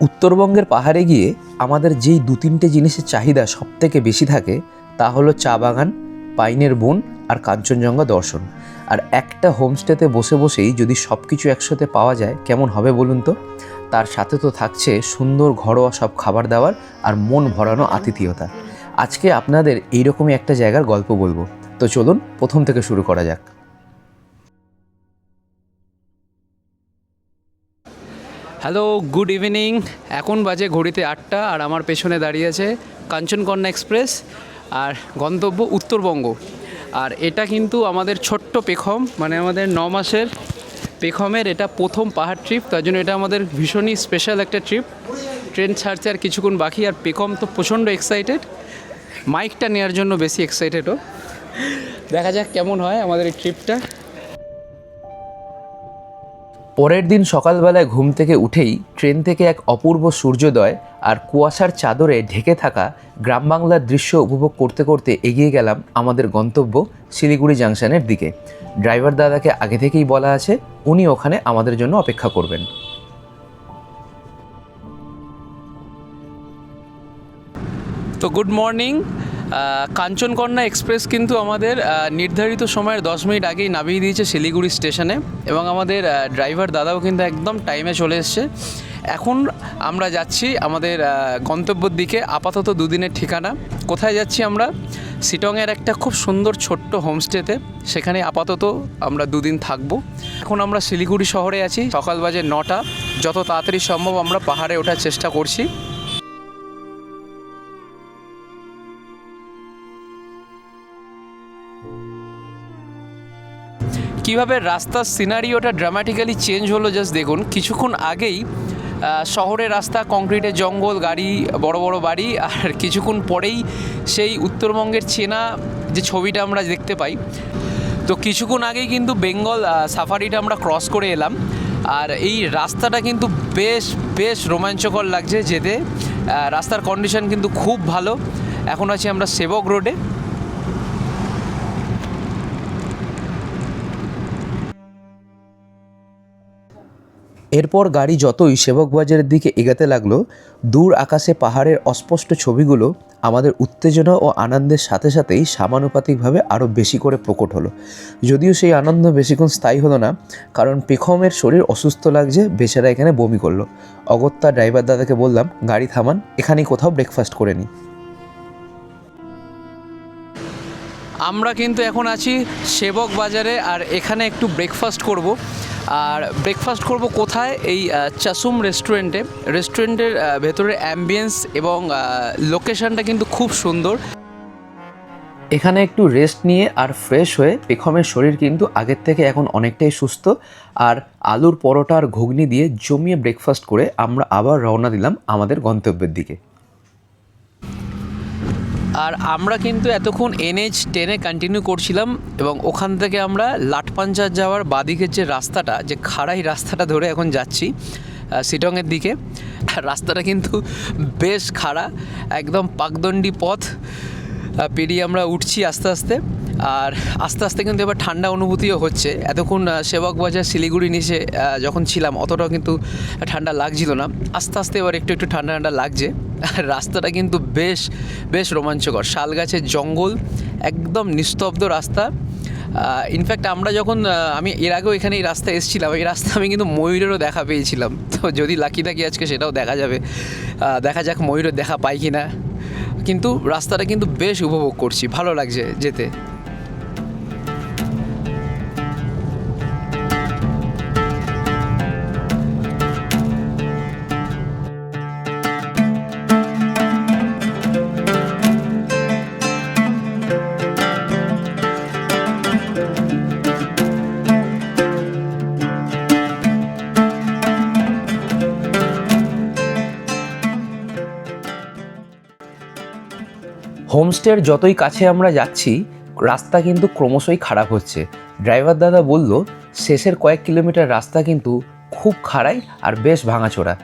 উত্তরবঙ্গের পাহাড়ে গিয়ে আমাদের যেই দু তিনটে জিনিসের চাহিদা সব থেকে বেশি থাকে, তা হলো চা বাগান, পাইনের বন আর কাঞ্চনজঙ্ঘা দর্শন। আর একটা হোমস্টেতে বসে বসেই যদি সব কিছু একসাথে পাওয়া যায়, কেমন হবে বলুন তো? তার সাথে তো থাকছে সুন্দর ঘরোয়া সব খাবার দাবার আর মন ভরানো আতিথেয়তা। আজকে আপনাদের এইরকমই একটা জায়গার গল্প বলব। তো চলুন, প্রথম থেকে শুরু করা যাক। হ্যালো গুড ইভিনিং এখন বাজে ঘড়িতে আটটা আর আমার পেছনে দাঁড়িয়ে আছে কাঞ্চনকন্যা এক্সপ্রেস আর গন্তব্য উত্তরবঙ্গ। আর এটা কিন্তু আমাদের ছোট্ট পেখম মানে আমাদের ন মাসের পেখমের এটা প্রথম পাহাড় ট্রিপ তার জন্য এটা আমাদের ভীষণই স্পেশাল একটা ট্রিপ ট্রেন ছাড়ছে আর কিছুক্ষণ বাকি, আর পেখম তো প্রচণ্ড এক্সাইটেড মাইকটা নেওয়ার জন্য বেশি এক্সাইটেডও দেখা যাক কেমন হয় আমাদের এই ট্রিপটা পরের দিন সকালবেলায় ঘুম থেকে উঠেই ট্রেন থেকে এক অপূর্ব সূর্যোদয় আর কুয়াশার চাদরে ঢেকে থাকা গ্রাম বাংলার দৃশ্য উপভোগ করতে করতে এগিয়ে গেলাম আমাদের গন্তব্য শিলিগুড়ি জাংশনের দিকে। ড্রাইভার দাদাকে আগে থেকেই বলা আছে, উনি ওখানে আমাদের জন্য অপেক্ষা করবেন। তো গুড মর্নিং। কাঞ্চনকন্যা এক্সপ্রেস কিন্তু আমাদের নির্ধারিত সময়ের দশ মিনিট আগেই নামিয়ে দিয়েছে শিলিগুড়ি স্টেশনে। এবং আমাদের ড্রাইভার দাদাও কিন্তু একদম টাইমে চলে এসছে। এখন আমরা যাচ্ছি আমাদের গন্তব্যের দিকে, আপাতত দুদিনের ঠিকানা। কোথায় যাচ্ছি আমরা? সিটংয়ের একটা খুব সুন্দর ছোট্ট হোমস্টেতে সেখানে আপাতত আমরা দুদিন থাকব। এখন আমরা শিলিগুড়ি শহরে আছি। সকাল বাজে নটা। যত তাড়াতাড়ি সম্ভব আমরা পাহাড়ে ওঠার চেষ্টা করছি। কীভাবে রাস্তার সিনারিওটা ড্রামাটিক্যালি চেঞ্জ হলো জাস্ট দেখুন। কিছুক্ষণ আগেই শহরের রাস্তা কংক্রিটের জঙ্গল, গাড়ি, বড় বড় বাড়ি, আর কিছুক্ষণ পরেই সেই উত্তরবঙ্গের চেনা যে ছবিটা আমরা দেখতে পাই। তো কিছুক্ষণ আগেই কিন্তু বেঙ্গল সাফারিটা আমরা ক্রস করে এলাম। আর এই রাস্তাটা কিন্তু বেশ বেশ রোমাঞ্চকর লাগছে যেতে। রাস্তার কন্ডিশন কিন্তু খুব ভালো। এখন আছি আমরা সেবক রোডে এরপর গাড়ি যতই সেবক বাজারের দিকে এগাতে লাগল, দূর আকাশে পাহাড়ের অস্পষ্ট ছবিগুলো আমাদের উত্তেজনা ও আনন্দের সাথে সাথেই সামানুপাতিকভাবে আরও বেশি করে প্রকট হলো। যদিও সেই আনন্দ বেশিক্ষণ স্থায়ী হলো না, কারণ পেখমের শরীর অসুস্থ লাগছে, বেচারা এখানে বমি করল। অগত্যা ড্রাইভার দাদাকে বললাম, গাড়ি থামান, এখানেই কোথাও ব্রেকফাস্ট করে নিই আমরা কিন্তু এখন আছি সেবক বাজারে, আর এখানে একটু ব্রেকফাস্ট করব। আর ব্রেকফাস্ট করব কোথায়? এই চাসুম রেস্টুরেন্টে রেস্টুরেন্টের ভেতরে অ্যাম্বিয়েন্স এবং লোকেশনটা কিন্তু খুব সুন্দর। এখানে একটু রেস্ট নিয়ে আর ফ্রেশ হয়ে পেখমের শরীর কিন্তু আগের থেকে এখন অনেকটাই সুস্থ। আর আলুর পরোটা আর ঘুগনি দিয়ে জমিয়ে ব্রেকফাস্ট করে আমরা আবার রওনা দিলাম আমাদের গন্তব্যের দিকে। আর আমরা কিন্তু এতক্ষণ এনএইচ টেনে কন্টিনিউ করছিলাম এবং ওখান থেকে আমরা লাটপাঞ্চার যাওয়ার বাদিকের যে রাস্তাটা, যে খাড়াই রাস্তাটা ধরে এখন যাচ্ছি শিটংয়ের দিকে, রাস্তাটা কিন্তু বেশ খাড়া, একদম পাকদণ্ডী পথ পেরিয়ে আমরা উঠছি আস্তে আস্তে। আর আস্তে আস্তে কিন্তু এবার ঠান্ডা অনুভূতিও হচ্ছে। এতক্ষণ সেবক বাজার শিলিগুড়ি নিচে যখন ছিলাম, অতটাও কিন্তু ঠান্ডা লাগছিল না। আস্তে আস্তে এবার একটু একটু ঠান্ডা ঠান্ডা লাগছে। আর রাস্তাটা কিন্তু বেশ বেশ রোমাঞ্চকর। শাল গাছের জঙ্গল, একদম নিস্তব্ধ রাস্তা। ইনফ্যাক্ট আমরা যখন আমি এর আগেও এখানে এই রাস্তায় এসেছিলাম, এই রাস্তা আমি কিন্তু ময়ূরেরও দেখা পেয়েছিলাম। তো যদি লাকি থাকি আজকে সেটাও দেখা যাবে। দেখা যাক ময়ূরের দেখা পাই কি না কিন্তু রাস্তাটা কিন্তু বেশ উপভোগ করছি, ভালো লাগছে যেতে। হোমস্টের যতই কাছে আমরা যাচ্ছি, রাস্তা কিন্তু ক্রমশই খারাপ হচ্ছে। ড্রাইভার দাদা বলল, শেষের কয়েক কিলোমিটার রাস্তা কিন্তু খুব খাড়াই আর বেশ ভাঙাচোরা।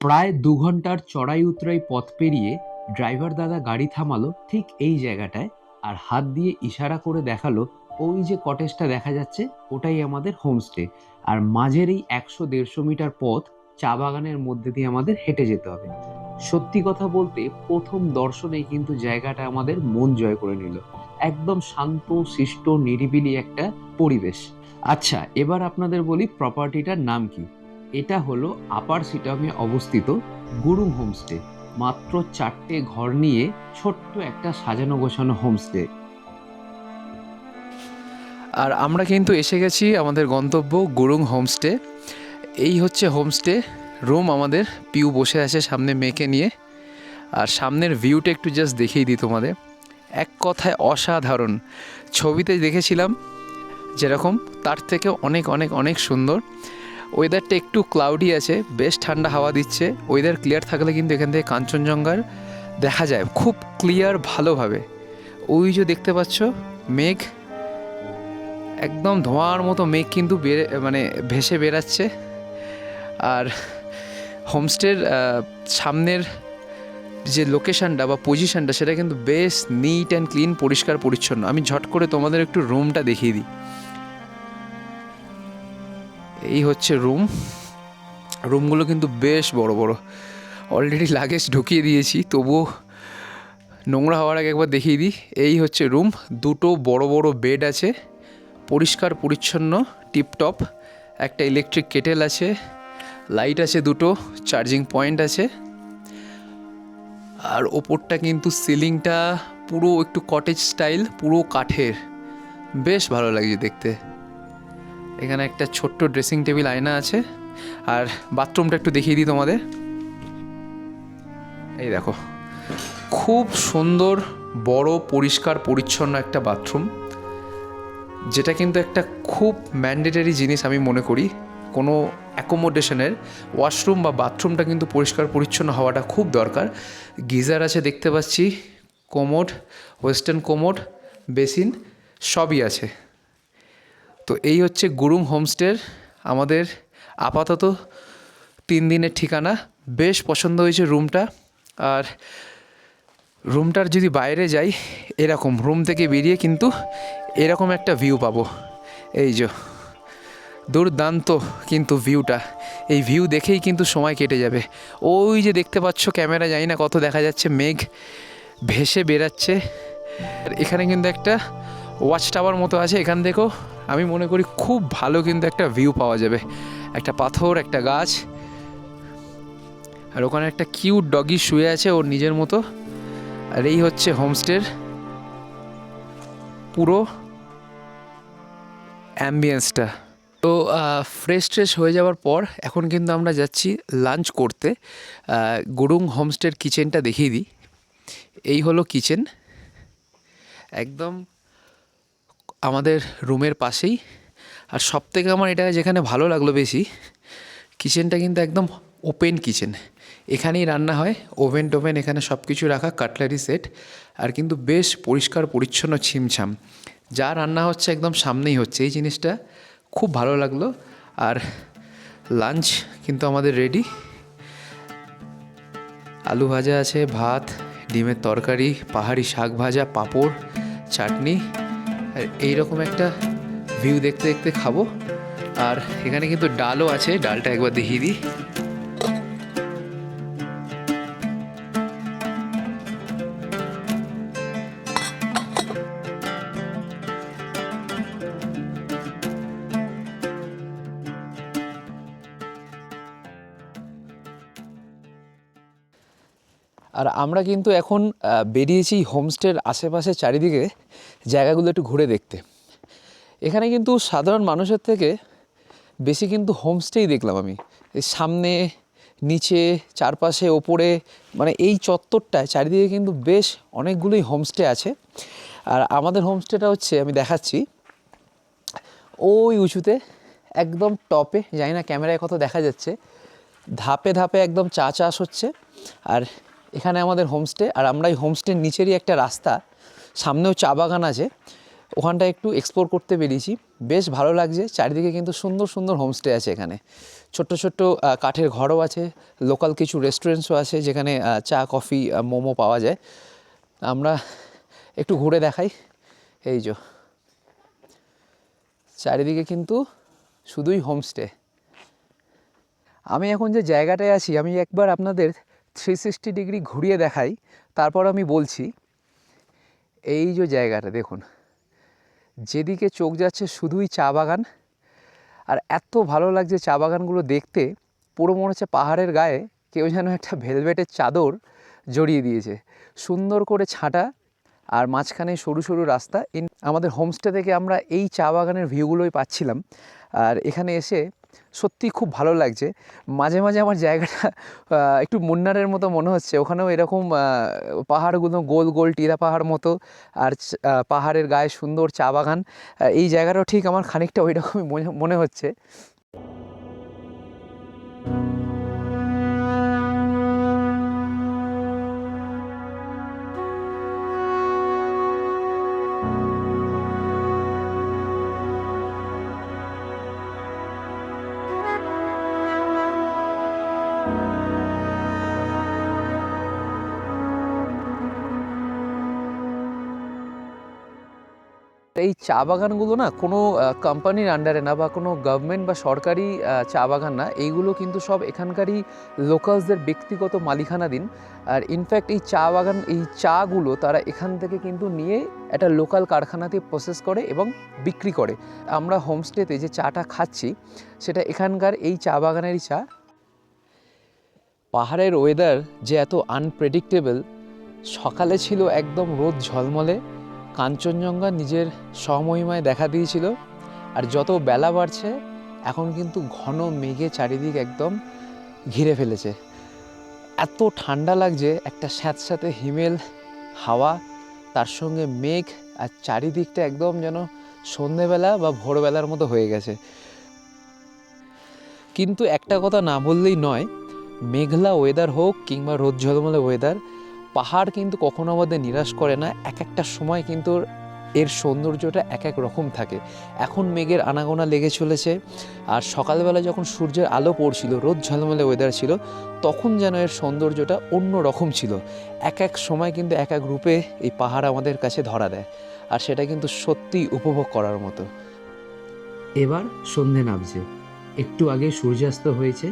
প্রায় দু ঘণ্টার চড়াই উতরাই পথ পেরিয়ে ড্রাইভার দাদা গাড়ি থামালো ঠিক এই জায়গাটায় আর হাত দিয়ে ইশারা করে দেখাল, ওই যে কটেজটা দেখা যাচ্ছে, ওটাই আমাদের হোমস্টে। আর মাঝের এই একশো দেড়শো মিটার পথ চা বাগানের মধ্যে দিয়ে আমাদের হেঁটে যেতে হবে। সত্যি কথা বলতে প্রথম দর্শনেই কিন্তু জায়গাটা আমাদের মন জয় করে নিল। একদম শান্ত, শিষ্ট, নিরিবিলি একটা পরিবেশ। আচ্ছা এবার আপনাদের বলি প্রপার্টিটার নাম কি? এটা হলো আপার সিটামে অবস্থিত গুরুং হোমস্টে মাত্র চারটে ঘর নিয়ে ছোট্ট একটা সাজানো গোছানো হোমস্টে আর আমরা কিন্তু এসে গেছি আমাদের গন্তব্য গুরুং হোমস্টে এই হচ্ছে হোমস্টে রুম আমাদের পিউ বসে আছে সামনে মেয়েকে নিয়ে। আর সামনের ভিউটা একটু জাস্ট দেখিয়ে দিই তোমাদের। এক কথায় অসাধারণ। ছবিতে দেখেছিলাম যেরকম তার থেকে অনেক অনেক অনেক সুন্দর। ওয়েদারটা একটু ক্লাউডি আছে, বেশ ঠান্ডা হাওয়া দিচ্ছে। ওয়েদার ক্লিয়ার থাকলে কিন্তু এখান থেকে কাঞ্চনজঙ্ঘার দেখা যায়। খুব ক্লিয়ার ভালোভাবে। ওই যে দেখতে পাচ্ছ, মেঘ। একদম ধোঁয়ার মতো মেঘ কিন্তু বেড়ে মানে ভেসে বেরাচ্ছে আর হোমস্টের সামনের যে লোকেশানটা বা পজিশানটা সেটা কিন্তু বেশ নিট অ্যান্ড ক্লিন পরিষ্কার, পরিচ্ছন্ন। আমি ঝট করে তোমাদের একটু রুমটা দেখিয়ে দিই। এই হচ্ছে রুম রুমগুলো কিন্তু বেশ বড় বড়। অলরেডি লাগেজ ঢুকিয়ে দিয়েছি, তবুও নোংরা হওয়ার আগে একবার দেখিয়ে দিই। এই হচ্ছে রুম দুটো বড় বড় বেড আছে। পরিষ্কার, পরিচ্ছন্ন টিপটপ একটা ইলেকট্রিক কেটেল আছে। লাইট আছে দুটো চার্জিং পয়েন্ট আছে। আর ওপরটা কিন্তু সিলিংটা পুরো একটু কটেজ স্টাইল পুরো কাঠের। বেশ ভালো লাগছে দেখতে। এখানে একটা ছোট্ট ড্রেসিং টেবিল আয়না আছে। আর বাথরুমটা একটু দেখিয়ে দিই তোমাদের। এই দেখো, খুব সুন্দর, বড়, পরিষ্কার, পরিচ্ছন্ন একটা বাথরুম যেটা কিন্তু একটা খুব ম্যান্ডেটারি জিনিস আমি মনে করি। কোনো অ্যাকোমোডেশনের ওয়াশরুম বা বাথরুমটা কিন্তু পরিষ্কার পরিচ্ছন্ন হওয়াটা খুব দরকার। গিজার আছে দেখতে পাচ্ছি কোমোড ওয়েস্টার্ন কোমোড বেসিন সবই আছে। তো এই হচ্ছে গুরুং হোমস্টের আমাদের আপাতত তিন দিনের ঠিকানা। বেশ পছন্দ হয়েছে রুমটা আর রুমটার যদি বাইরে যাই, এরকম রুম থেকে বেরিয়ে কিন্তু এরকম একটা ভিউ পাবো। এই যে। দুর্দান্ত কিন্তু ভিউটা এই ভিউ দেখেই কিন্তু সময় কেটে যাবে। ওই যে দেখতে পাচ্ছ ক্যামেরা জানি না কত দেখা যাচ্ছে, মেঘ ভেসে বেরাচ্ছে আর এখানে কিন্তু একটা ওয়াচ টাওয়ার মতো আছে, এখান থেকেও আমি মনে করি খুব ভালো কিন্তু একটা ভিউ পাওয়া যাবে। একটা পাথর, একটা গাছ। আর ওখানে একটা কিউট ডগি শুয়ে আছে ওর নিজের মতো। আর এই হচ্ছে হোমস্টের পুরো অ্যাম্বিয়েন্সটা তো ফ্রেশ ট্রেশ হয়ে যাওয়ার পর এখন কিন্তু আমরা যাচ্ছি লাঞ্চ করতে। গুরুং হোমস্টের কিচেনটা দেখিয়ে দিই। এই হলো কিচেন একদম আমাদের রুমের পাশেই। আর সব থেকে আমার এটা যেখানে ভালো লাগল বেশি কিচেনটা কিন্তু একদম ওপেন কিচেন এখানেই রান্না হয় ওভেন টোভেন এখানে সব কিছু রাখা কাটলারি সেট আর কিন্তু বেশ পরিষ্কার, পরিচ্ছন্ন ছিমছাম। যা রান্না হচ্ছে একদম সামনেই হচ্ছে এই জিনিসটা। খুব ভালো লাগল। আর লাঞ্চ কিন্তু আমাদের রেডি আলু ভাজা আছে, ভাত, ডিমের তরকারি, পাহাড়ি শাক ভাজা, পাঁপড়, চাটনি। আর এইরকম একটা ভিউ দেখতে দেখতে খাব। আর এখানে কিন্তু ডালও আছে, ডালটা একবার দেখিয়ে দিই। আর আমরা কিন্তু এখন বেরিয়েছি হোমস্টের আশেপাশে চারিদিকে জায়গাগুলো একটু ঘুরে দেখতে। এখানে কিন্তু সাধারণ মানুষের থেকে বেশি কিন্তু হোমস্টেই দেখলাম আমি। সামনে, নিচে, চারপাশে, ওপরে মানে এই চত্বরটায় চারিদিকে কিন্তু বেশ অনেকগুলোই হোমস্টে আছে। আর আমাদের হোমস্টেটা হচ্ছে, আমি দেখাচ্ছি, ওই উঁচুতে, একদম টপে, জানি না ক্যামেরায় কত দেখা যাচ্ছে, ধাপে ধাপে একদম চা চাষ হচ্ছে। আর এখানে আমাদের হোমস্টে আর আমরা এই হোমস্টের নিচেরই একটা রাস্তা। সামনেও চা বাগান আছে। ওখানটা একটু এক্সপ্লোর করতে বেরিয়েছি। বেশ ভালো লাগছে। চারিদিকে কিন্তু সুন্দর সুন্দর হোমস্টে আছে এখানে। ছোট্ট ছোট্ট কাঠের ঘরও আছে। লোকাল কিছু রেস্টুরেন্টসও আছে যেখানে চা কফি মোমো পাওয়া যায়। আমরা একটু ঘুরে দেখাই। এই যে। চারিদিকে কিন্তু শুধুই হোমস্টে আমি এখন যে জায়গাটায় আছি, আমি একবার আপনাদের থ্রি সিক্সটি ডিগ্রি ঘুরিয়ে দেখাই, তারপর আমি বলছি, এই যে জায়গাটা দেখুন, যেদিকে চোখ যাচ্ছে শুধুই চা বাগান, আর এত ভালো লাগছে চা বাগানগুলো দেখতে, পুরো মনে হচ্ছে পাহাড়ের গায়ে কেউ যেন একটা ভেলভেটের চাদর জড়িয়ে দিয়েছে। সুন্দর করে ছাঁটা, আর মাঝখানে সরু সরু রাস্তা। ইন আমাদের হোমস্টে থেকে আমরা এই চা বাগানের ভিউগুলোই পাচ্ছিলাম, আর এখানে এসে সত্যি খুব ভালো লাগছে। মাঝে মাঝে আমার জায়গাটা একটু মুন্নারের মতো মনে হচ্ছে। ওখানেও এরকম পাহাড়গুলো গোল গোল টিরা পাহাড় মতো, আর পাহাড়ের গায়ে সুন্দর চা বাগান। এই জায়গাটাও ঠিক আমার খানিকটা ওই রকমই মনে- হচ্ছে thank হচ্ছে। এই চা বাগানগুলো না কোনো কোম্পানির আন্ডারে না বা কোনো গভর্নমেন্ট বা সরকারি চা বাগান না, এইগুলো কিন্তু সব এখানকারই লোকালসদের ব্যক্তিগত মালিকানাধীন আর ইনফ্যাক্ট এই চা বাগান, এই চাগুলো তারা এখান থেকে কিন্তু নিয়ে একটা লোকাল কারখানাতে প্রসেস করে এবং বিক্রি করে। আমরা হোমস্টেতে যে চাটা খাচ্ছি, সেটা এখানকার এই চা বাগানেরই চা। পাহাড়ের ওয়েদার যে এত আনপ্রেডিক্টেবল সকালে ছিল একদম রোদ ঝলমলে। কাঞ্চনজঙ্ঘা নিজের স্বমহিমায় দেখা দিয়েছিল, আর যত বেলা বাড়ছে, এখন কিন্তু ঘন মেঘে চারিদিক একদম ঘিরে ফেলেছে। এত ঠান্ডা লাগছে, একটা স্যাঁতস্যাঁতে হিমেল হাওয়া, তার সঙ্গে মেঘ, আর চারিদিকটা একদম যেন সন্ধেবেলা বা ভোরবেলার মতো হয়ে গেছে। কিন্তু একটা কথা না বললেই নয়, মেঘলা ওয়েদার হোক কিংবা রোদ ঝলমলে ওয়েদার পাহাড় কিন্তু কখনো আমাদের নিরাশ করে না, এক একটা সময় কিন্তু এর সৌন্দর্যটা এক এক রকম থাকে। এখন মেঘের আনাগোনা লেগে চলেছে আর সকালবেলা যখন সূর্যের আলো পড়ছিল, রোদ ঝলমলে ওয়েদার ছিল, তখন যেন এর সৌন্দর্যটা অন্য রকম ছিল। এক এক সময় কিন্তু এক এক রূপে এই পাহাড় আমাদের কাছে ধরা দেয় আর সেটা কিন্তু সত্যিই উপভোগ করার মতো। এবার সন্ধে নামছে। একটু আগে সূর্যাস্ত হয়েছে,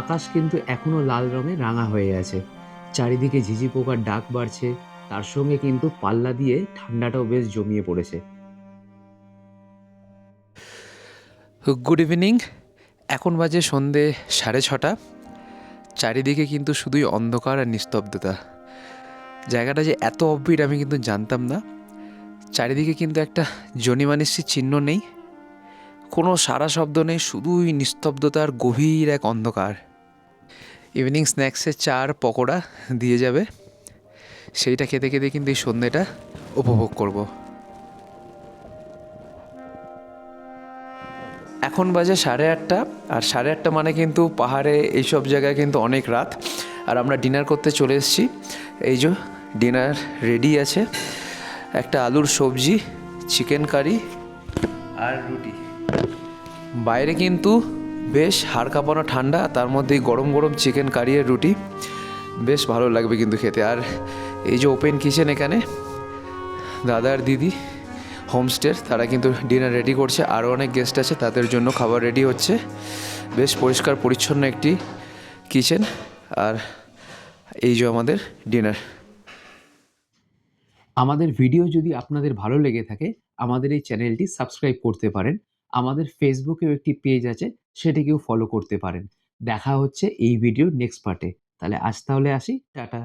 আকাশ কিন্তু এখনও লাল রঙে রাঙা হয়ে আছে। চারিদিকে ঝিঝি পোকার ডাক বাড়ছে, তার সঙ্গে কিন্তু পাল্লা দিয়ে ঠান্ডাটাও বেশ জমিয়ে পড়েছে। গুড ইভিনিং এখন বাজে সন্ধে সাড়ে ছটা। চারিদিকে কিন্তু শুধুই অন্ধকার আর নিস্তব্ধতা। জায়গাটা যে এত অববিট আমি কিন্তু জানতাম না। চারিদিকে কিন্তু একটা জনিমানিসির চিহ্ন নেই। কোনো সারা শব্দ নেই, শুধুই নিস্তব্ধতার গভীর এক অন্ধকার। ইভিনিং স্ন্যাক্সে চার পকোড়া দিয়ে যাবে। সেইটা খেতে খেতে কিন্তু এই সন্ধেটা উপভোগ করব। এখন বাজে সাড়ে আটটা, আর সাড়ে আটটা মানে কিন্তু পাহাড়ে এইসব জায়গায় কিন্তু অনেক রাত। আর আমরা ডিনার করতে চলে এসেছি। এই যে ডিনার রেডি আছে। একটা আলুর সবজি, চিকেন কারি আর রুটি। বাইরে কিন্তু বেশ হাড় কাঁপানো ঠান্ডা, তার মধ্যেই গরম গরম চিকেন কারি আর রুটি। বেশ ভালো লাগবে কিন্তু খেতে। আর এই যে ওপেন কিচেন এখানে, দাদা আর দিদি হোমস্টের তারা কিন্তু ডিনার রেডি করছে। আরও অনেক গেস্ট আছে, তাদের জন্য খাবার রেডি হচ্ছে। বেশ পরিষ্কার, পরিচ্ছন্ন একটি কিচেন আর এই যে আমাদের ডিনার আমাদের ভিডিও যদি আপনাদের ভালো লেগে থাকে, আমাদের এই চ্যানেলটি সাবস্ক্রাইব করতে পারেন। আমাদের ফেসবুকেও একটি পেজ আছে সেটিকেও ফলো করতে পারেন। দেখা হচ্ছে এই ভিডিও নেক্সট পার্টে তাহলে আজ তাহলে আসি, টাটা।